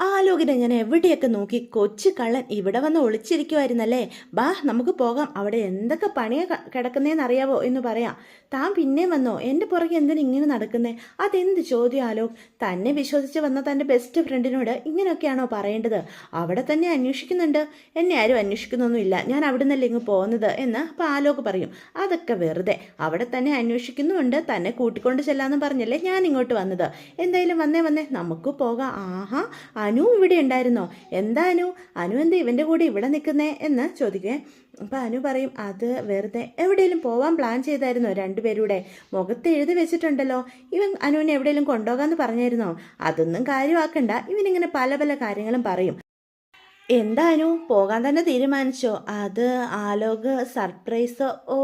ആലോകിനെ ഞാൻ എവിടെയൊക്കെ നോക്കി കൊച്ചു കള്ളൻ ഇവിടെ വന്ന് ഒളിച്ചിരിക്കുമായിരുന്നല്ലേ ബാ നമുക്ക് പോകാം. അവിടെ എന്തൊക്കെ പണിയെ കിടക്കുന്നതെന്ന് അറിയാവോ എന്ന് പറയാം. താൻ പിന്നെ വന്നോ? എന്റെ പുറകെ എന്തിനു ഇങ്ങനെ നടക്കുന്നേ? അതെന്ത് ചോദ്യം ആലോക്? തന്നെ വിശ്വസിച്ച് വന്ന തന്റെ ബെസ്റ്റ് ഫ്രണ്ടിനോട് ഇങ്ങനെയൊക്കെയാണോ പറയേണ്ടത്? അവിടെ തന്നെ അന്വേഷിക്കുന്നുണ്ട്. എന്നെ ആരും അന്വേഷിക്കുന്നൊന്നുമില്ല. ഞാൻ അവിടെ നിന്നല്ലേ ഇങ്ങ് പോകുന്നത് എന്ന് അപ്പോൾ ആലോക് പറയും. അതൊക്കെ വെറുതെ. അവിടെ തന്നെ അന്വേഷിക്കുന്നുമുണ്ട്. തന്നെ കൂട്ടിക്കൊണ്ട് ചെല്ലാന്ന് പറഞ്ഞല്ലേ ഞാൻ ഇങ്ങോട്ട് വന്നത്. എന്തായാലും വന്നേ വന്നേ. നമുക്ക് പോകാം. ആഹാ അനു ഇവിടെ ഉണ്ടായിരുന്നോ? എന്താ അനു? അനു എന്താ ഇവന്റെ കൂടെ ഇവിടെ നിൽക്കുന്നേ എന്ന് ചോദിക്കേ അപ്പം അനു പറയും അത് വെറുതെ എവിടെയെങ്കിലും പോവാൻ പ്ലാൻ ചെയ്തായിരുന്നോ രണ്ടുപേരൂടെ? മുഖത്ത് എഴുതി വെച്ചിട്ടുണ്ടല്ലോ. ഇവൻ അനുവിനെ എവിടെയെങ്കിലും കൊണ്ടുപോകാമെന്ന് പറഞ്ഞായിരുന്നോ? അതൊന്നും കാര്യമാക്കണ്ട. ഇവനിങ്ങനെ പല പല കാര്യങ്ങളും പറയും. എന്താനു? പോകാൻ തന്നെ തീരുമാനിച്ചോ? അത് ആലോക് സർപ്രൈസ്. ഓ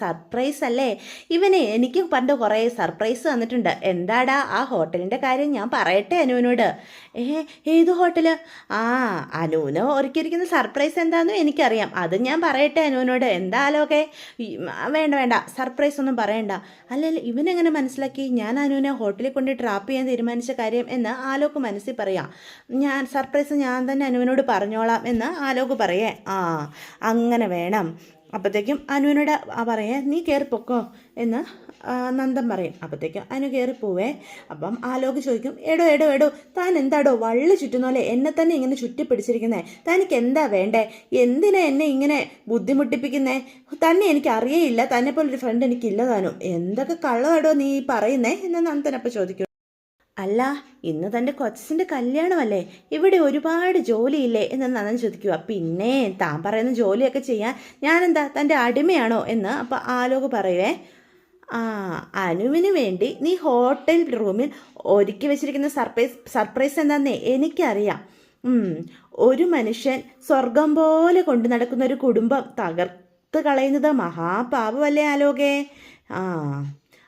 സർപ്രൈസ് അല്ലേ? ഇവനെ എനിക്ക് പണ്ട് കുറേ സർപ്രൈസ് തന്നിട്ടുണ്ട്. എന്താടാ ആ ഹോട്ടലിന്റെ കാര്യം ഞാൻ പറയട്ടെ അനുവിനോട്. ഏ ഏത് ഹോട്ടൽ? ആ അനുവിന് ഒരുക്കിയിരിക്കുന്ന സർപ്രൈസ് എന്താണെന്നും എനിക്കറിയാം. അത് ഞാൻ പറയട്ടെ അനുവിനോട്. എന്താ ആലോകെ? വേണ്ട വേണ്ട. സർപ്രൈസ് ഒന്നും പറയണ്ട. അല്ലല്ല ഇവനെങ്ങനെ മനസ്സിലാക്കി? ഞാൻ അനുവിനെ ഹോട്ടലിൽ കൊണ്ട് ട്രാപ്പ് ചെയ്യാൻ തീരുമാനിച്ച കാര്യം എന്ന് ആലോക്ക് മനസ്സിൽ പറയാം. ഞാൻ സർപ്രൈസ് ഞാൻ തന്നെ അനുവിനോട് പറഞ്ഞോളാം എന്ന് ആലോക് പറയേ. ആ അങ്ങനെ വേണം. അപ്പോഴത്തേക്കും അനുവിനോട് പറയേ നീ കയറിപ്പൊക്കോ എന്ന് നന്ദം നന്ദൻ പറയും. അപ്പോഴത്തേക്കും അനു കയറിപ്പോവേ അപ്പം ആലോക് ചോദിക്കും എടോ എടോ എടോ താൻ എന്താടോ വള്ളി ചുറ്റുന്നോലെ? എന്നെ തന്നെ ഇങ്ങനെ ചുറ്റി പിടിച്ചിരിക്കുന്നേ തനിക്ക് എന്താ വേണ്ടേ? എന്തിനാ എന്നെ ഇങ്ങനെ ബുദ്ധിമുട്ടിപ്പിക്കുന്നേ? തന്നെ എനിക്ക് അറിയേയില്ല. തന്നെ പോലൊരു ഫ്രണ്ട് എനിക്കില്ല താനും. എന്തൊക്കെ കള്ളമാടോ നീ പറയുന്നേ? എന്ന് നന്ദൻ അപ്പോൾ ചോദിക്കും. അല്ല ഇന്ന് തന്റെ കൊച്ചിന്റെ കല്യാണമല്ലേ? ഇവിടെ ഒരുപാട് ജോലിയില്ലേ? എന്ന് നന്ദൻ ചോദിക്കുക. പിന്നെ താൻ പറയുന്ന ജോലിയൊക്കെ ചെയ്യാൻ ഞാനെന്താ തന്റെ അടിമയാണോ എന്ന് അപ്പോൾ ആലോക പറയുവേ ആ അനുവിന് വേണ്ടി നീ ഹോട്ടൽ റൂമിൽ ഒരുക്കി വെച്ചിരിക്കുന്ന സർപ്രൈസ് സർപ്രൈസ് എന്താന്നേ എനിക്കറിയാം. ഒരു മനുഷ്യൻ സ്വർഗം പോലെ കൊണ്ടു നടക്കുന്ന ഒരു കുടുംബം തകർത്ത് കളയുന്നത് മഹാപാപമല്ലേ ആലോകേ? ആ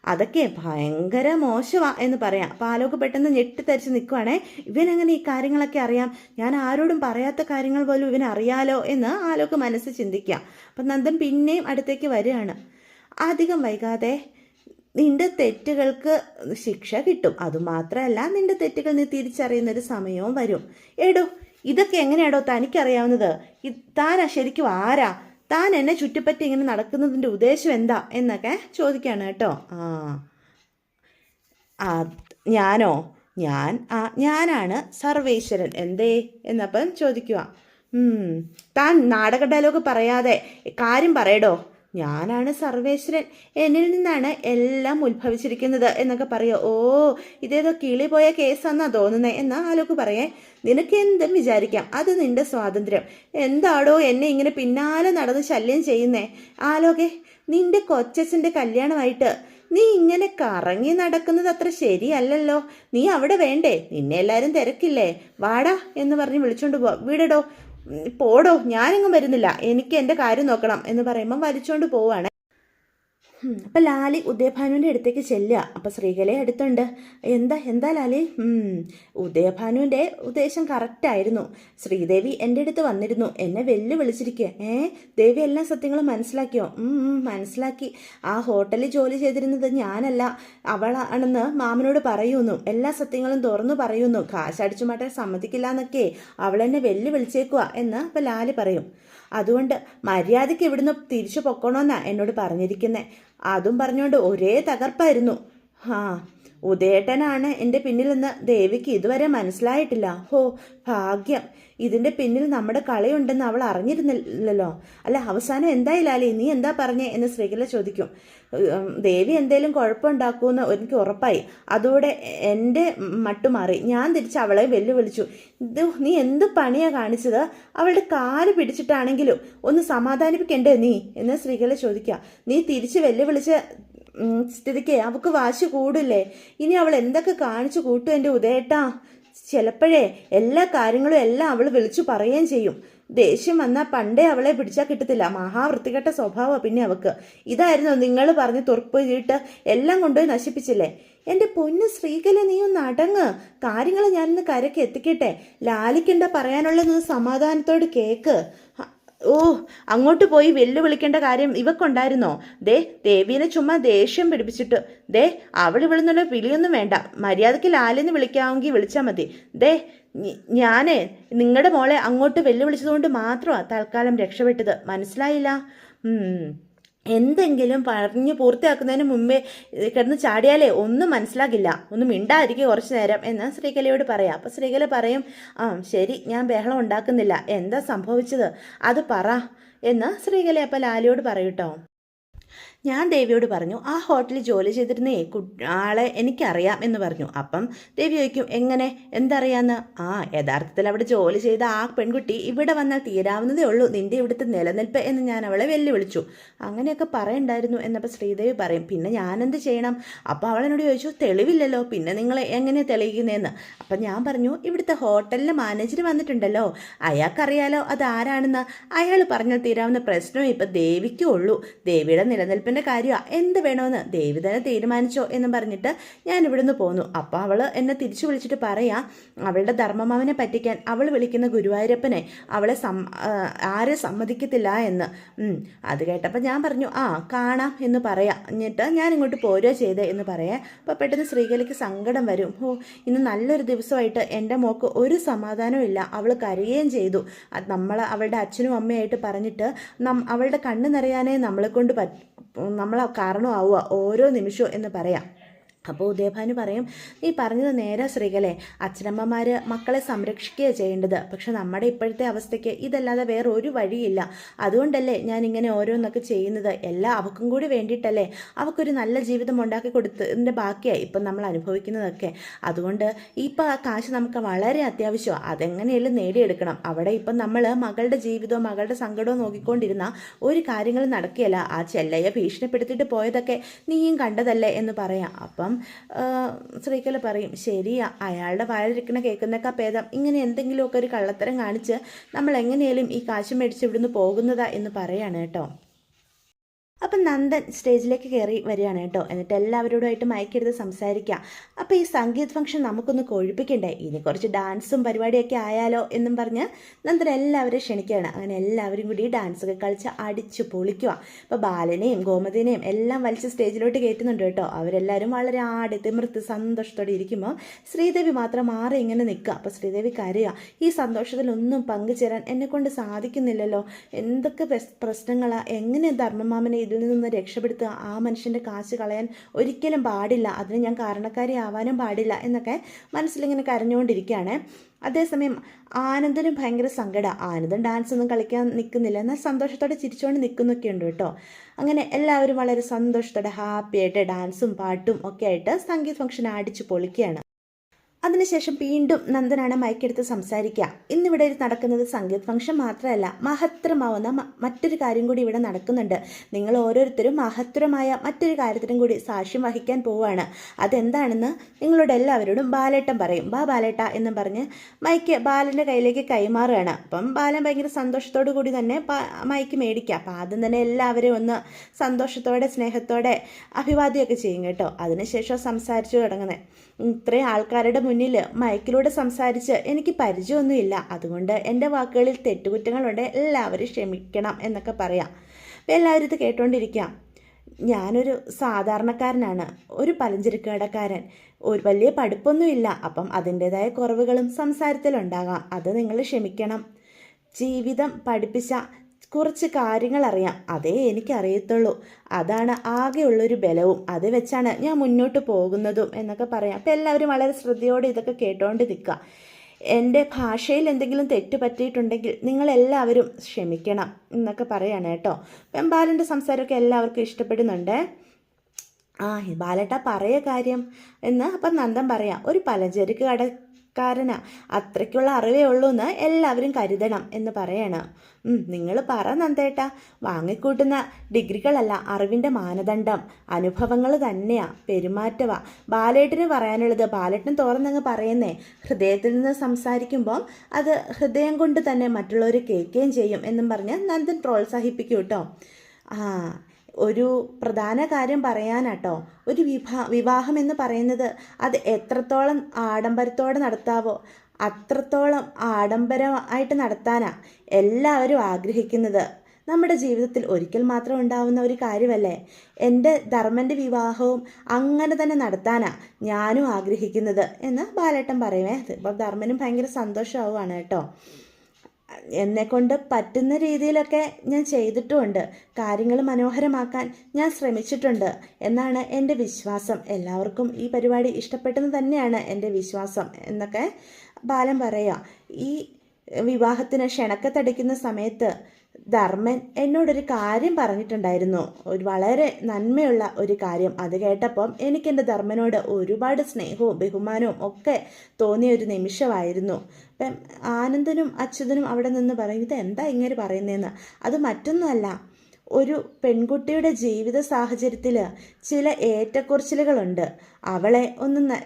അതൊക്കെ ഭയങ്കര മോശമാണ് എന്ന് പറയാം. അപ്പോൾ ആലോക്ക് പെട്ടെന്ന് ഞെട്ടിത്തരിച്ച് നിൽക്കുവാണേ ഇവനങ്ങനെ ഈ കാര്യങ്ങളൊക്കെ അറിയാം? ഞാൻ ആരോടും പറയാത്ത കാര്യങ്ങൾ പോലും ഇവൻ അറിയാലോ എന്ന് ആലോക്ക് മനസ്സ് ചിന്തിക്കാം. അപ്പം നന്ദൻ പിന്നെയും അടുത്തേക്ക് വരികയാണ്. അധികം വൈകാതെ നിന്റെ തെറ്റുകൾക്ക് ശിക്ഷ കിട്ടും. അതുമാത്രമല്ല നിന്റെ തെറ്റുകൾ നീ തിരിച്ചറിയുന്ന ഒരു സമയവും വരും. എടോ ഇതൊക്കെ എങ്ങനെയാടോ തനിക്കറിയാവുന്നത്? താനാ ശരിക്കും ആരാ? താൻ എന്നെ ചുറ്റിപ്പറ്റി ഇങ്ങനെ നടക്കുന്നതിന്റെ ഉദ്ദേശം എന്താ എന്നൊക്കെ ചോദിക്കുകയാണ് കേട്ടോ. ആ. ഞാനോ? ഞാൻ ആ ഞാനാണ് സർവേശ്വരൻ. എന്തേ? എന്നപ്പം ചോദിക്കുക താൻ നാടക ഡയലോഗ് പറയാതെ കാര്യം പറയടോ. ഞാനാണ് സർവേശ്വരൻ. എന്നിൽ നിന്നാണ് എല്ലാം ഉത്ഭവിച്ചിരിക്കുന്നത് എന്നൊക്കെ പറയുക ഓ ഇതേതോ കിളി പോയ കേസാന്നാ തോന്നുന്നത് എന്നാ ആലോക്ക് പറയേ. നിനക്ക് എന്തും വിചാരിക്കാം. അത് നിന്റെ സ്വാതന്ത്ര്യം. എന്താടോ എന്നെ ഇങ്ങനെ പിന്നാലെ നടന്ന് ശല്യം ചെയ്യുന്നേ? ആലോകെ നിന്റെ കൊച്ചച്ഛന്റെ കല്യാണമായിട്ട് നീ ഇങ്ങനെ കറങ്ങി നടക്കുന്നത് അത്ര ശരിയല്ലല്ലോ. നീ അവിടെ വേണ്ടേ? നിന്നെ എല്ലാവരും തിരക്കില്ലേ? വാടാ എന്ന് പറഞ്ഞ് വിളിച്ചോണ്ട് പോവാ. വീടടോ. പോടോ ഞാനെങ്ങും വരുന്നില്ല. എനിക്ക് എന്റെ കാര്യം നോക്കണം എന്ന് പറയുമ്പം വലിച്ചോണ്ട് പോവാണ്. ഉം, അപ്പം ലാലി ഉദയഭാനുവിന്റെ അടുത്തേക്ക് ചെല്ലുക. അപ്പം ശ്രീകല അടുത്തുണ്ട്. എന്താ എന്താ ലാലി? ഉദയഭാനുവിന്റെ ഉദ്ദേശം കറക്റ്റായിരുന്നു ശ്രീദേവി എന്റെ അടുത്ത് വന്നിരുന്നു. എന്നെ വെല്ലുവിളിച്ചിരിക്കുക ഏ ദേവി എല്ലാ സത്യങ്ങളും മനസ്സിലാക്കിയോ? മനസ്സിലാക്കി. ആ ഹോട്ടലിൽ ജോലി ചെയ്തിരുന്നത് ഞാനല്ല. അവളാണെന്ന് മാമനോട് പറയുന്നു. എല്ലാ സത്യങ്ങളും തുറന്നു പറയുന്നു. കാശടിച്ചു മാറ്റാൻ സമ്മതിക്കില്ല എന്നൊക്കെ അവളെന്നെ വെല്ലുവിളിച്ചേക്കുക എന്ന് അപ്പം ലാലി പറയും. അതുകൊണ്ട് മര്യാദയ്ക്ക് ഇവിടുന്ന് തിരിച്ചു പൊക്കണമെന്നാണ് എന്നോട് പറഞ്ഞിരിക്കുന്നത് അതും പറഞ്ഞുകൊണ്ട് ഒരേ തകർപ്പായിരുന്നു. ആ ഉദയേട്ടനാണ് എന്റെ പിന്നിലെന്ന് ദേവിക്ക് ഇതുവരെ മനസ്സിലായിട്ടില്ല. ഹോ ഭാഗ്യം. ഇതിന്റെ പിന്നിൽ നമ്മുടെ കളിയുണ്ടെന്ന് അവൾ അറിഞ്ഞിരുന്നില്ലല്ലോ. അല്ല അവസാനം എന്തായി ലാലി? നീ എന്താ പറഞ്ഞേ എന്ന് ശ്രീകല ചോദിക്കും. ദേവി എന്തേലും കുഴപ്പമുണ്ടാക്കുമെന്ന് എനിക്ക് ഉറപ്പായി. അതോടെ എന്റെ മട്ടു മാറി. ഞാൻ തിരിച്ച് അവളെ വെല്ലുവിളിച്ചു. ഇത് നീ എന്ത് പണിയാ കാണിച്ചത്? അവളുടെ കാൽ പിടിച്ചിട്ടാണെങ്കിലും ഒന്ന് സമാധാനിപ്പിക്കണ്ടേ നീ? എന്ന് ശ്രീകല ചോദിക്കുക നീ തിരിച്ച് വെല്ലുവിളിച്ച് സ്ഥിതിക്ക് അവൾക്ക് വാശി കൂടില്ലേ? ഇനി അവൾ എന്തൊക്കെ കാണിച്ചു കൂട്ടു എന്റെ ഉദയേട്ടാ? ചിലപ്പോഴേ എല്ലാ കാര്യങ്ങളും എല്ലാം അവൾ വിളിച്ചു പറയുകയും ചെയ്യും. ദേഷ്യം വന്നാൽ പണ്ടേ അവളെ പിടിച്ചാൽ കിട്ടത്തില്ല. മഹാവൃത്തികെട്ട സ്വഭാവമാണ് പിന്നെ അവക്ക്. ഇതായിരുന്നു നിങ്ങൾ പറഞ്ഞ് ചെയ്തിട്ട് എല്ലാം കൊണ്ടുപോയി നശിപ്പിച്ചില്ലേ? എന്റെ പൊന്ന് സ്ത്രീകളെ നീ ഒന്ന് അടങ്ങ്. കാര്യങ്ങൾ ഞാനിന്ന് കരക്ക് എത്തിക്കട്ടെ. ലാലിക്കണ്ട പറയാനുള്ളതൊന്ന് സമാധാനത്തോട് കേക്ക്. ഓ അങ്ങോട്ട് പോയി വെല്ലുവിളിക്കേണ്ട കാര്യം ഇവക്കുണ്ടായിരുന്നോ? ദേ ദേവീനെ ചുമ്മാ ദേഷ്യം പിടിപ്പിച്ചിട്ട്. ദേ അവൾ വിളുന്നുള്ള വിളിയൊന്നും വേണ്ട. മര്യാദയ്ക്ക് ലാലെന്ന് വിളിക്കാമെങ്കിൽ വിളിച്ചാൽ മതി. ദേ ഞാനേ നിങ്ങളുടെ മോളെ അങ്ങോട്ട് വെല്ലുവിളിച്ചതുകൊണ്ട് മാത്രമാണ് തൽക്കാലം രക്ഷപ്പെട്ടത്. മനസ്സിലായില്ല. എന്തെങ്കിലും പറഞ്ഞ് പൂർത്തിയാക്കുന്നതിന് മുമ്പേ കിടന്ന് ചാടിയാലേ ഒന്നും മനസ്സിലാകില്ല. ഒന്നും മിണ്ടായിരിക്കും കുറച്ച് നേരം എന്ന് ശ്രീകലയോട് പറയാം. അപ്പോൾ ശ്രീകല പറയും ആ ശരി ഞാൻ ബഹളം ഉണ്ടാക്കുന്നില്ല. എന്താ സംഭവിച്ചത്? അത് പറ. എന്ന് ശ്രീകല അപ്പോൾ ലാലിയോട് പറയൂട്ടോ ഞാൻ ദേവിയോട് പറഞ്ഞു ആ ഹോട്ടലിൽ ജോലി ചെയ്തിരുന്ന ആളെ എനിക്കറിയാം എന്ന് പറഞ്ഞു. അപ്പം ദേവി ചോദിക്കും എങ്ങനെ? എന്തറിയാന്ന്? ആ യഥാർത്ഥത്തിൽ അവിടെ ജോലി ചെയ്ത ആ പെൺകുട്ടി ഇവിടെ വന്നാൽ തീരാവുന്നതേ ഉള്ളൂ. നിന്റെ ഇവിടുത്തെ നിലനിൽപ്പ് എന്ന് ഞാൻ അവളെ വെല്ലുവിളിച്ചു. അങ്ങനെയൊക്കെ പറയണ്ടായിരുന്നു എന്നപ്പോൾ ശ്രീദേവി പറയും പിന്നെ ഞാനെന്ത് ചെയ്യണം? അപ്പോൾ അവളെന്നോട് ചോദിച്ചു തെളിവില്ലല്ലോ പിന്നെ നിങ്ങൾ എങ്ങനെ തെളിയിക്കുന്നതെന്ന് അപ്പം ഞാൻ പറഞ്ഞു ഇവിടുത്തെ ഹോട്ടലിലെ മാനേജർ വന്നിട്ടുണ്ടല്ലോ. അയാൾക്കറിയാലോ അത് ആരാണെന്ന് അയാൾ പറഞ്ഞാൽ തീരാവുന്ന പ്രശ്നവും ഇപ്പം ദേവിക്കേ ഉള്ളൂ ദേവിയുടെ നിലനിൽപ്പിന്റെ കാര്യമാണ് എന്ത് വേണമെന്ന്? ദേവി തന്നെ തീരുമാനിച്ചോ എന്നും പറഞ്ഞിട്ട് ഞാൻ ഇവിടുന്ന് പോന്നു. അപ്പോൾ അവൾ എന്നെ തിരിച്ചു വിളിച്ചിട്ട് പറയാ അവളുടെ ധർമ്മമാവനെ പറ്റിക്കാൻ അവൾ വിളിക്കുന്ന ഗുരുവായൂരപ്പനെ അവളെ സം ആരെ സമ്മതിക്കത്തില്ല എന്ന്. അത് കേട്ടപ്പോൾ ഞാൻ പറഞ്ഞു ആ കാണാം എന്ന് പറയാം. എന്നിട്ട് ഞാൻ ഇങ്ങോട്ട് പോരുക ചെയ്തേ എന്ന് പറയാം. അപ്പോൾ പെട്ടെന്ന് ശ്രീകലയ്ക്ക് സങ്കടം വരും. ഓ ഇന്ന് നല്ലൊരു ദിവസമായിട്ട് എന്റെ മോക്ക് ഒരു സമാധാനവും ഇല്ല. അവൾ കരയുകയും ചെയ്തു. നമ്മൾ അവളുടെ അച്ഛനും അമ്മയായിട്ട് പറഞ്ഞിട്ട് നം അവളുടെ കണ്ണ് നിറയാനേ നമ്മളെ കൊണ്ട് നമ്മൾ കാരണമാവുക ഓരോ നിമിഷവും എന്ന് പറയാം. അപ്പോൾ ഉദയഭാനു പറയും നീ പറഞ്ഞത് നേരെ ശ്രീകലെ. അച്ഛനമ്മമാർ മക്കളെ സംരക്ഷിക്കുക ചെയ്യേണ്ടത്. പക്ഷെ നമ്മുടെ ഇപ്പോഴത്തെ അവസ്ഥയ്ക്ക് ഇതല്ലാതെ വേറെ ഒരു വഴിയില്ല. അതുകൊണ്ടല്ലേ ഞാൻ ഇങ്ങനെ ഓരോന്നൊക്കെ ചെയ്യുന്നത്. എല്ലാ അവക്കും കൂടി വേണ്ടിയിട്ടല്ലേ അവക്കൊരു നല്ല ജീവിതം ഉണ്ടാക്കി കൊടുത്തതിന്റെ ബാക്കിയായി ഇപ്പം നമ്മൾ അനുഭവിക്കുന്നതൊക്കെ. അതുകൊണ്ട് ഇപ്പം ആ കാശ് നമുക്ക് വളരെ അത്യാവശ്യമാണ് അതെങ്ങനെയെങ്കിലും നേടിയെടുക്കണം. അവിടെ ഇപ്പം നമ്മൾ മകളുടെ ജീവിതവും മകളുടെ സങ്കടവും നോക്കിക്കൊണ്ടിരുന്ന ഒരു കാര്യങ്ങളും നടക്കുകയല്ല. ആ ചെല്ലയെ ഭീഷണിപ്പെടുത്തിയിട്ട് പോയതൊക്കെ നീയും കണ്ടതല്ലേ എന്ന് പറയാം. അപ്പം ശ്രീകല പറയും ശരി അയാളുടെ വായിലിരിക്കണ കേൾക്കുന്നൊക്കെ ഭേദം. ഇങ്ങനെ എന്തെങ്കിലുമൊക്കെ ഒരു കള്ളത്തരം കാണിച്ച് നമ്മൾ എങ്ങനെയാലും ഈ കാശ് മേടിച്ച് ഇവിടുന്ന് പോകുന്നതാ എന്ന് പറയാണ് കേട്ടോ. അപ്പം നന്ദൻ സ്റ്റേജിലേക്ക് കയറി വരികയാണ് കേട്ടോ. എന്നിട്ട് എല്ലാവരോടുമായിട്ട് മയക്കെടുത്ത് സംസാരിക്കുക അപ്പോൾ ഈ സംഗീത് ഫംഗ്ഷൻ നമുക്കൊന്ന് കൊഴുപ്പിക്കണ്ടേ? ഇനി കുറച്ച് ഡാൻസും പരിപാടിയൊക്കെ ആയാലോ എന്നും പറഞ്ഞ് നന്ദൻ എല്ലാവരെയും ക്ഷണിക്കുകയാണ്. അങ്ങനെ എല്ലാവരും കൂടി ഡാൻസൊക്കെ കളിച്ച് അടിച്ച് പൊളിക്കുക. അപ്പോൾ ബാലനെയും ഗോമതിനെയും എല്ലാം വലിച്ച് സ്റ്റേജിലോട്ട് കയറ്റുന്നുണ്ട് കേട്ടോ. അവരെല്ലാവരും വളരെ ആടി തിമിർത്ത് സന്തോഷത്തോടെ ഇരിക്കുമ്പോൾ ശ്രീദേവി മാത്രം മാറി ഇങ്ങനെ നിൽക്കുക. അപ്പോൾ ശ്രീദേവി കരയുക. ഈ സന്തോഷത്തിലൊന്നും പങ്കുചേരാൻ എന്നെക്കൊണ്ട് സാധിക്കുന്നില്ലല്ലോ. എന്തൊക്കെ പ്രശ്നങ്ങളാണ് എങ്ങനെ ധർമ്മമാമനെ നിന്ന് രക്ഷപ്പെടുത്തുക ആ മനുഷ്യന്റെ കാശ് കളയാൻ ഒരിക്കലും പാടില്ല. അതിന് ഞാൻ കാരണക്കാരി ആവാനും പാടില്ല എന്നൊക്കെ മനസ്സിലിങ്ങനെ കരഞ്ഞുകൊണ്ടിരിക്കുകയാണ്. അതേസമയം ആനന്ദനും ഭയങ്കര സങ്കടം. ആനന്ദൻ ഡാൻസ് ഒന്നും കളിക്കാൻ നിൽക്കുന്നില്ല. എന്നാൽ സന്തോഷത്തോടെ ചിരിച്ചുകൊണ്ട് നിൽക്കുന്നൊക്കെ ഉണ്ട് കേട്ടോ. അങ്ങനെ എല്ലാവരും വളരെ സന്തോഷത്തോടെ ഹാപ്പിയായിട്ട് ഡാൻസും പാട്ടും ഒക്കെ ആയിട്ട് സംഗീത് ഫംഗ്ഷൻ അടിച്ച് പൊളിക്കുകയാണ്. അതിനുശേഷം വീണ്ടും നന്ദനാണ് മയക്കെടുത്ത് സംസാരിക്കുക. ഇന്നിവിടെ നടക്കുന്നത് സംഗീത് ഫംഗ്ഷൻ മാത്രമല്ല മഹത്തരമാവുന്ന മറ്റൊരു കാര്യം കൂടി ഇവിടെ നടക്കുന്നുണ്ട്. നിങ്ങൾ ഓരോരുത്തരും മഹത്തരമായ മറ്റൊരു കാര്യത്തിനും കൂടി സാക്ഷ്യം വഹിക്കാൻ പോവുകയാണ്. അതെന്താണെന്ന് നിങ്ങളോട് എല്ലാവരോടും ബാലേട്ടൻ പറയും. ബാ ബാലേട്ട എന്നും പറഞ്ഞ് മൈക്ക് ബാലന്റെ കയ്യിലേക്ക് കൈമാറുകയാണ്. അപ്പം ബാലൻ ഭയങ്കര സന്തോഷത്തോടു കൂടി തന്നെ മൈക്ക് മേടിക്കുക. അപ്പം ആദ്യം തന്നെ എല്ലാവരും ഒന്ന് സന്തോഷത്തോടെ സ്നേഹത്തോടെ അഭിവാദ്യമൊക്കെ ചെയ്യും കേട്ടോ. അതിനുശേഷം സംസാരിച്ചു തുടങ്ങുന്നത്. ഇത്രയും ആൾക്കാരുടെ മുന്നിൽ മയക്കിലൂടെ സംസാരിച്ച് എനിക്ക് പരിചയമൊന്നുമില്ല. അതുകൊണ്ട് എന്റെ വാക്കുകളിൽ തെറ്റുകുറ്റങ്ങളുണ്ട്. എല്ലാവരും ക്ഷമിക്കണം എന്നൊക്കെ പറയാം. അപ്പം എല്ലാവരും ഇത് കേട്ടോണ്ടിരിക്കാം. ഞാനൊരു സാധാരണക്കാരനാണ്. ഒരു പലഞ്ചരക്ക് ഒരു വലിയ പഠിപ്പൊന്നുമില്ല. അപ്പം അതിന്റെതായ കുറവുകളും സംസാരത്തിലുണ്ടാകാം. അത് നിങ്ങൾ ക്ഷമിക്കണം. ജീവിതം പഠിപ്പിച്ച കുറച്ച് കാര്യങ്ങൾ അറിയാം. അതേ എനിക്കറിയത്തുള്ളൂ. അതാണ് ആകെയുള്ളൊരു ബലവും. അത് വെച്ചാണ് ഞാൻ മുന്നോട്ട് പോകുന്നതും എന്നൊക്കെ പറയാം. അപ്പം എല്ലാവരും വളരെ ശ്രദ്ധയോടെ ഇതൊക്കെ കേട്ടോണ്ട് നിൽക്കുക. എന്റെ ഭാഷയിൽ എന്തെങ്കിലും തെറ്റ് പറ്റിയിട്ടുണ്ടെങ്കിൽ നിങ്ങളെല്ലാവരും ക്ഷമിക്കണം എന്നൊക്കെ പറയാണ് കേട്ടോ. വെമ്പാലിന്റെ സംസാരമൊക്കെ എല്ലാവർക്കും ഇഷ്ടപ്പെടുന്നുണ്ട്. ആ ബാലേട്ട പറയ കാര്യം എന്ന് അപ്പം നന്ദൻ പറയാം. ഒരു പലചരക്ക് കടക്കാരനാ അത്രയ്ക്കുള്ള അറിവേ ഉള്ളൂ എന്ന് എല്ലാവരും കരുതണം എന്ന് പറയണം. നിങ്ങൾ പറ നന്ദേട്ട. വാങ്ങിക്കൂട്ടുന്ന ഡിഗ്രികളല്ല അറിവിന്റെ മാനദണ്ഡം. അനുഭവങ്ങൾ തന്നെയാ പെരുമാറ്റവാ. ബാലേട്ടന് പറയാനുള്ളത് ബാലേട്ടൻ തുറന്നങ്ങ് പറയുന്നേ ഹൃദയത്തിൽ നിന്ന് സംസാരിക്കുമ്പോൾ അത് ഹൃദയം കൊണ്ട് തന്നെ മറ്റുള്ളവർ കേൾക്കുകയും ചെയ്യും എന്നും പറഞ്ഞ് നന്ദൻ പ്രോത്സാഹിപ്പിക്കും കേട്ടോ ആ ഒരു പ്രധാന കാര്യം പറയാനാട്ടോ. ഒരു വിവാ വിവാഹം എന്ന് പറയുന്നത് അത് എത്രത്തോളം ആഡംബരത്തോടെ നടത്താവോ അത്രത്തോളം ആഡംബരമായിട്ട് നടത്താനാ എല്ലാവരും ആഗ്രഹിക്കുന്നത്. നമ്മുടെ ജീവിതത്തിൽ ഒരിക്കൽ മാത്രം ഉണ്ടാവുന്ന ഒരു കാര്യമല്ലേ? എന്റെ ധർമ്മന്റെ വിവാഹവും അങ്ങനെ തന്നെ നടത്താനാ ഞാനും ആഗ്രഹിക്കുന്നത് എന്ന് ബാലേട്ടൻ പറയുമേ. ഇപ്പോൾ ധർമ്മനും ഭയങ്കര സന്തോഷമാവുകയാണ് കേട്ടോ. എന്നെക്കൊണ്ട് പറ്റുന്ന രീതിയിലൊക്കെ ഞാൻ ചെയ്തിട്ടുമുണ്ട്. കാര്യങ്ങൾ മനോഹരമാക്കാൻ ഞാൻ ശ്രമിച്ചിട്ടുണ്ട് എന്നാണ് എന്റെ വിശ്വാസം. എല്ലാവർക്കും ഈ പരിപാടി ഇഷ്ടപ്പെട്ടെന്ന് തന്നെയാണ് എന്റെ വിശ്വാസം എന്നൊക്കെ ബാലൻ പറയുക. ഈ വിവാഹത്തിന് ക്ഷണക്കത്തടിക്കുന്ന സമയത്ത് ധർമ്മൻ എന്നോടൊരു കാര്യം പറഞ്ഞിട്ടുണ്ടായിരുന്നു. ഒരു വളരെ നന്മയുള്ള ഒരു കാര്യം. അത് കേട്ടപ്പം എനിക്ക് എന്റെ ധർമ്മനോട് ഒരുപാട് സ്നേഹവും ബഹുമാനവും ഒക്കെ തോന്നിയ ഒരു നിമിഷമായിരുന്നു. അപ്പം ആനന്ദനും അച്യുതനും അവിടെ നിന്ന് പറയും എന്താ ഇങ്ങനെ പറയുന്നതെന്ന് അത് മറ്റൊന്നുമല്ല. ഒരു പെൺകുട്ടിയുടെ ജീവിത സാഹചര്യത്തിൽ ചില ഏറ്റക്കുറച്ചിലുകളുണ്ട്. അവളെ ഒന്ന്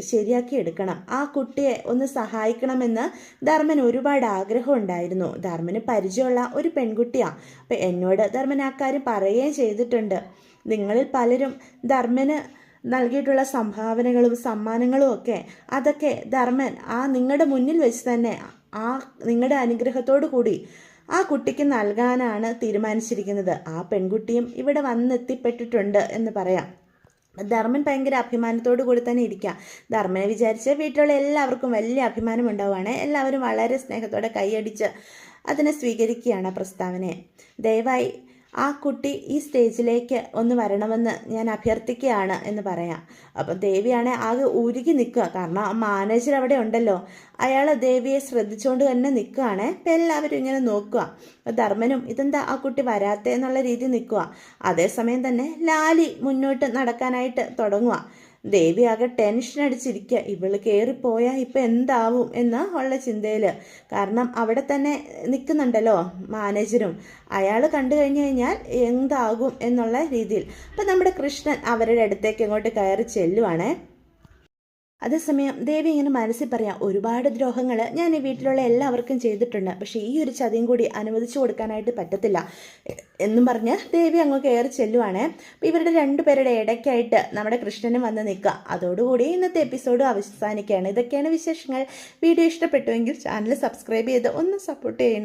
ശരിയാക്കി എടുക്കണം. ആ കുട്ടിയെ ഒന്ന് സഹായിക്കണമെന്ന് ധർമ്മന് ഒരുപാട് ആഗ്രഹം ഉണ്ടായിരുന്നു. ധർമ്മന് പരിചയമുള്ള ഒരു പെൺകുട്ടിയാണ് അപ്പം എന്നോട് ധർമ്മൻ ആ കാര്യം പറയുകയും ചെയ്തിട്ടുണ്ട്. നിങ്ങളിൽ പലരും ധർമ്മന് നൽകിയിട്ടുള്ള സംഭാവനകളും സമ്മാനങ്ങളും ഒക്കെ അതൊക്കെ ധർമ്മൻ ആ നിങ്ങളുടെ മുന്നിൽ വെച്ച് തന്നെ ആ നിങ്ങളുടെ അനുഗ്രഹത്തോടു കൂടി ആ കുട്ടിക്ക് നൽകാനാണ് തീരുമാനിച്ചിരിക്കുന്നത്. ആ പെൺകുട്ടിയും ഇവിടെ വന്നെത്തിപ്പെട്ടിട്ടുണ്ട് എന്ന് പറയാം. ധർമ്മൻ ഭയങ്കര അഭിമാനത്തോടു കൂടി തന്നെ ഇരിക്കുക ധർമ്മനെ വിചാരിച്ച് വീട്ടിലുള്ള എല്ലാവർക്കും വലിയ അഭിമാനം ഉണ്ടാവുകയാണ് എല്ലാവരും വളരെ സ്നേഹത്തോടെ കൈയടിച്ച് അതിനെ സ്വീകരിക്കുകയാണ് പ്രസ്താവനയെ. ദയവായി ആ കുട്ടി ഈ സ്റ്റേജിലേക്ക് ഒന്ന് വരണമെന്ന് ഞാൻ അഭ്യർത്ഥിക്കുകയാണ് എന്ന് പറയാം. അപ്പം ദേവിയാണെ ആകെ ഉരുകി നിൽക്കുക. കാരണം ആ മാനേജർ അവിടെ ഉണ്ടല്ലോ. അയാൾ ദേവിയെ ശ്രദ്ധിച്ചുകൊണ്ട് തന്നെ നിൽക്കുകയാണ്. അപ്പം എല്ലാവരും ഇങ്ങനെ നോക്കുക. ധർമ്മനും ഇതെന്താ ആ കുട്ടി വരാത്തേ എന്നുള്ള രീതി നിൽക്കുക. അതേസമയം തന്നെ ലാലി മുന്നോട്ട് നടക്കാനായിട്ട് തുടങ്ങുക. ദേവി ആകെ ടെൻഷൻ അടിച്ചിരിക്കുക ഇവൾ കയറിപ്പോയാൽ ഇപ്പം എന്താവും എന്ന് ഉള്ള ചിന്തയിൽ കാരണം അവിടെ തന്നെ നിൽക്കുന്നുണ്ടല്ലോ മാനേജരും അയാൾ കണ്ടു കഴിഞ്ഞു കഴിഞ്ഞാൽ എന്താകും എന്നുള്ള രീതിയിൽ. അപ്പം നമ്മുടെ കൃഷ്ണൻ അവരുടെ അടുത്തേക്ക് ഇങ്ങോട്ട് കയറി ചെല്ലുവാണേ. അതേസമയം ദേവി ഇങ്ങനെ മനസ്സിൽ പറയാം ഒരുപാട് ദ്രോഹങ്ങൾ ഞാൻ ഈ വീട്ടിലുള്ള എല്ലാവർക്കും ചെയ്തിട്ടുണ്ട്. പക്ഷേ ഈ ഒരു ചതിയും കൂടി അനുവദിച്ചു കൊടുക്കാനായിട്ട് പറ്റത്തില്ല. എന്നും പറഞ്ഞ് ദേവി അങ്ങ് കയറി ചെല്ലുവാണ്. അപ്പോൾ ഇവരുടെ രണ്ടുപേരുടെ ഇടയ്ക്കായിട്ട് നമ്മുടെ കൃഷ്ണനും വന്ന് നിൽക്കുക. അതോടുകൂടി ഇന്നത്തെ എപ്പിസോഡ് അവസാനിക്കുകയാണ്. ഇതൊക്കെയാണ് വിശേഷങ്ങൾ. വീഡിയോ ഇഷ്ടപ്പെട്ടുവെങ്കിൽ ചാനൽ സബ്സ്ക്രൈബ് ചെയ്ത് ഒന്ന് സപ്പോർട്ട് ചെയ്യണം.